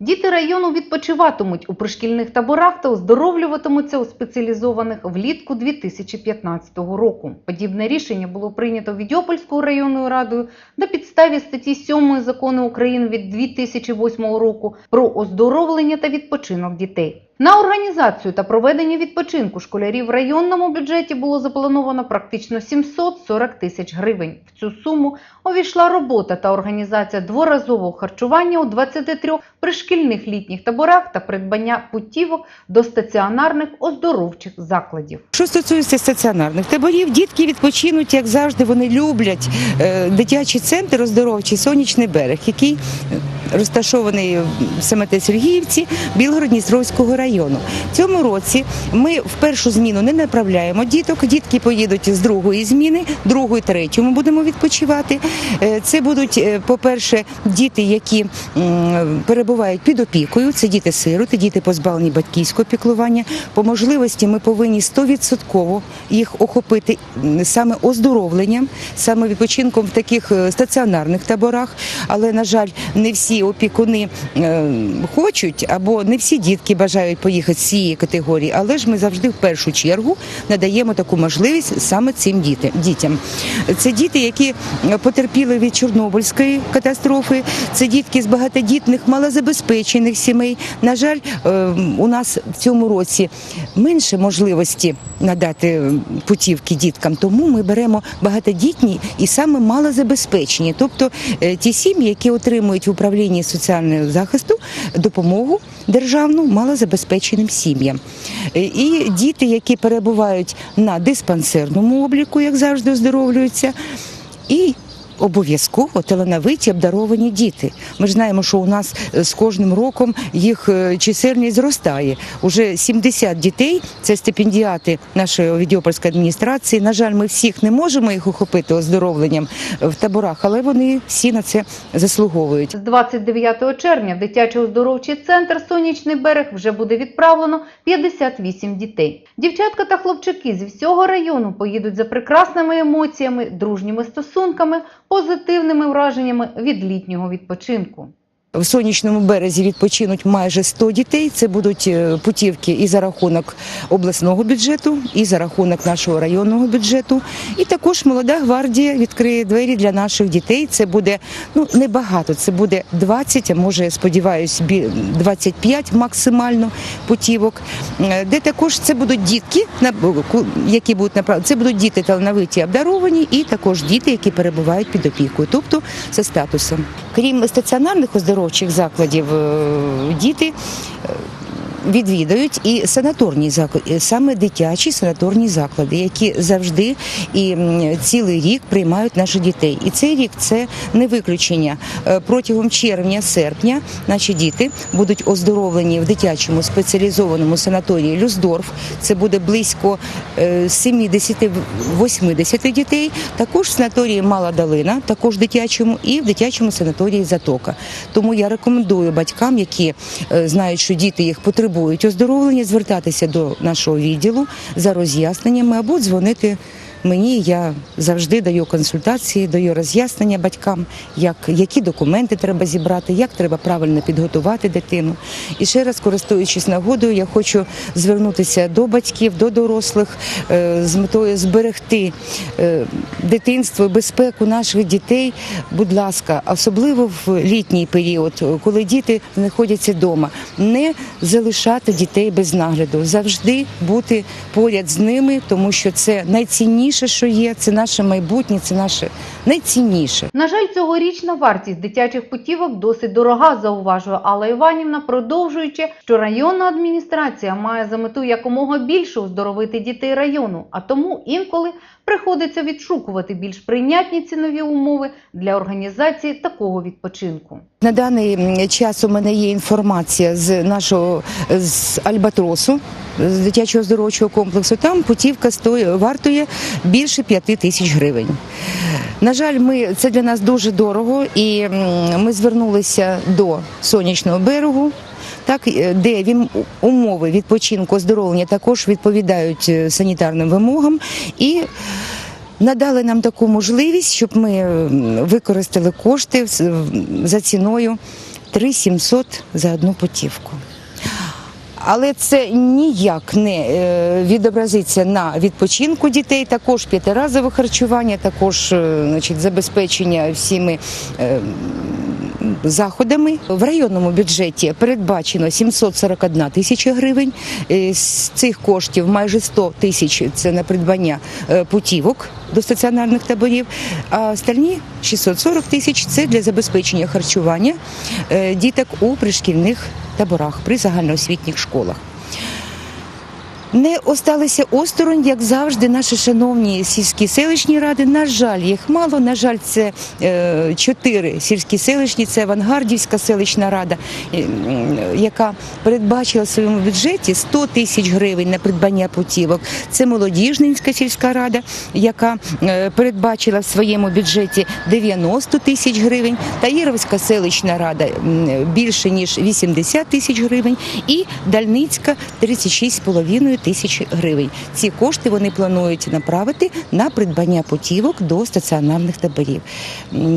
Діти району відпочиватимуть у пришкільних таборах та оздоровлюватимуться у спеціалізованих влітку 2015 року. Подібне рішення було прийнято Відьопольською районною радою на підставі статті 7 закону України від 2008 року про оздоровлення та відпочинок дітей. На організацію та проведення відпочинку школярів в районному бюджеті було заплановано практично 740 тисяч гривень. В цю суму увійшла робота та організація дворазового харчування у 23 пришкільних літніх таборах та придбання путівок до стаціонарних оздоровчих закладів. Що стосується стаціонарних таборів, дітки відпочинуть, як завжди, вони люблять е, дитячий центр оздоровчий сонячний берег, який розташований в Семете-Сергіївці Білгород-Дністровського району. Цьому році ми в першу зміну не направляємо діток. Дітки поїдуть з другої зміни, другої, третьої ми будемо відпочивати. Е, Це будуть, е, по-перше, діти, які перебувають під опікою. Це діти-сироти, діти позбавлені батьківського піклування. По можливості ми повинні 100% їх охопити саме оздоровленням, саме відпочинком в таких е, стаціонарних таборах. Але, на жаль, не всі опікуни е, хочуть, або не всі дітки бажають поїхати з цієї категорії. Але ж ми завжди в першу чергу надаємо таку можливість саме цим дітям. Це діти, які потерпіли від Чорнобильської катастрофи, це дітки з багатодітних, малозабезпечених сімей. На жаль, е, у нас в цьому році менше можливості надати путівки діткам, тому ми беремо багатодітні і саме малозабезпечені, тобто е, ті сім'ї, які отримують в управлінні соціального захисту допомогу державну малозабезпеченим сім'ям. Е, І діти, які перебувають на диспансерному обліку, як завжди оздоровлюються, і Обов'язково талановиті обдаровані діти. Ми ж знаємо, що у нас е, з кожним роком їх е, чисельність зростає. Уже 70 дітей це стипендіати нашої Відьопольської адміністрації. На жаль, ми всіх не можемо їх охопити оздоровленням в таборах, але вони всі на це заслуговують. З 29 червня в дитячий оздоровчий центр Сонячний берег вже буде відправлено 58 дітей. Дівчатка та хлопчики зі всього району поїдуть за прекрасними емоціями, дружніми стосунками, позитивними враженнями від літнього відпочинку. В сонячному березі відпочинуть майже 100 дітей. Це будуть е, путівки і за рахунок обласного бюджету, і за рахунок нашого районного бюджету. І також молода гвардія відкриє двері для наших дітей. Це буде ну небагато. Це буде 20, а може сподіваюся, бі- 25 максимально путівок. Е, Де також це будуть дітки, які будуть направлені. Це будуть діти талановиті, обдаровані, і також діти, які перебувають під опікою, тобто за статусом. Крім стаціонарних оздоровчих закладів, е, діти е, відвідають і санаторні заклади, саме дитячі санаторні заклади, які завжди і цілий рік приймають наших дітей. І цей рік це не виключення. Е, Протягом червня-серпня наші діти будуть оздоровлені в дитячому спеціалізованому санаторії Люсдорф. Це буде близько е, 70-80 дітей. Також в санаторії Мала Долина, також дитячому, і в дитячому санаторії Затока. Тому я рекомендую батькам, які е, знають, що діти їх потребують оздоровлення, звертатися до нашого відділу за роз'ясненнями або дзвонити. Мені я завжди даю консультації, даю роз'яснення батькам, як, які документи треба зібрати, як треба правильно підготувати дитину. І ще раз, користуючись нагодою, я хочу звернутися до батьків, до дорослих е, з метою зберегти е, дитинство безпеку наших дітей. Будь ласка, особливо в літній період, коли діти знаходяться вдома, не залишати дітей без нагляду, завжди бути поряд з ними, тому що це найцінніше, що є, це наше майбутнє, це наше найцінніше. На жаль, цьогорічна вартість дитячих путівок досить дорога, зауважує Алла Іванівна, продовжуючи, що районна адміністрація має за мету якомога більше оздоровити дітей району, а тому інколи приходиться відшукувати більш прийнятні цінові умови для організації такого відпочинку. На даний час у мене є інформація з нашого з Альбатросу, з дитячого здоровчого комплексу. Там путівка стоїть, вартує більше п'яти тисяч гривень. На жаль, ми це для нас дуже дорого, і ми звернулися до сонячного берегу. Так, е, де він умови відпочинку оздоровлення також відповідають е, санітарним вимогам і надали нам таку можливість, щоб ми використали кошти за ціною 3700 за одну путівку. Але це ніяк не е, відобразиться на відпочинку дітей, також п'ятиразове харчування, також значить, забезпечення всіми заходами. В районному бюджеті передбачено 741 тисяча гривень. Е, З цих коштів майже 100 тисяч це на придбання е, путівок до стаціонарних таборів, а остальні 640 тисяч це для забезпечення харчування е, діток у пришкільних таборах при загальноосвітніх школах. Не осталися осторонь, як завжди, наші шановні сільські селищні ради. На жаль, їх мало. На жаль, це е, чотири сільські селищні. Це Авангардівська селищна рада, е, яка передбачила в своєму бюджеті 100 тисяч гривень на придбання путівок. Це Молодіжненська сільська рада, яка е, передбачила в своєму бюджеті 90 тисяч гривень. Таїровська селищна рада більше ніж 80 тисяч гривень. І Дальницька 36,5 тисяч гривень. Ці кошти вони планують направити на придбання путівок до стаціонарних таборів.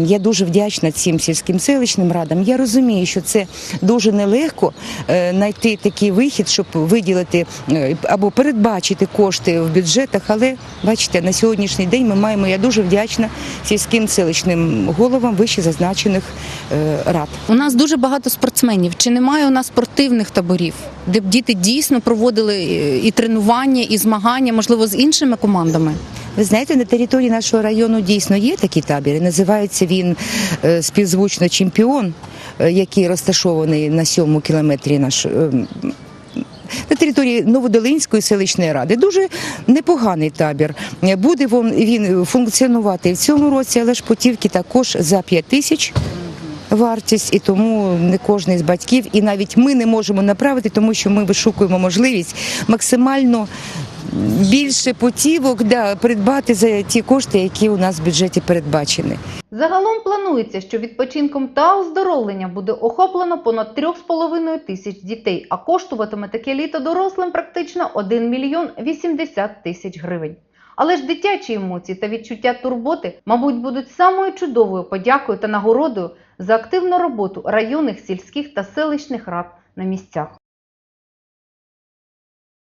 Я дуже вдячна цим сільським селищним радам. Я розумію, що це дуже нелегко е, знайти такий вихід, щоб виділити е, або передбачити кошти в бюджетах. Але бачите, на сьогоднішній день ми маємо. Я дуже вдячна сільським селищним головам вище зазначених е, рад. У нас дуже багато спортсменів. Чи немає у нас спортивних таборів, де б діти дійсно проводили і тренування, і змагання, можливо, з іншими командами? Ви знаєте, на території нашого району дійсно є такі табори. Називається він е, співзвучно чемпіон, е, який розташований на сьомому кілометрі наш. е, На території Новодолинської селищної ради дуже непоганий табір. Буде він функціонувати в цьому році, але ж путівки також за 5 тисяч вартість, і тому не кожен з батьків, і навіть ми не можемо направити, тому що ми вишукуємо можливість максимально більше путівок да, придбати за ті кошти, які у нас в бюджеті передбачені. Загалом планується, що відпочинком та оздоровленням буде охоплено понад 3,5 тисяч дітей, а коштуватиме таке літо дорослим практично 1 мільйон 80 тисяч гривень. Але ж дитячі емоції та відчуття турботи, мабуть, будуть самою чудовою подякою та нагородою за активну роботу районних, сільських та селищних рад на місцях.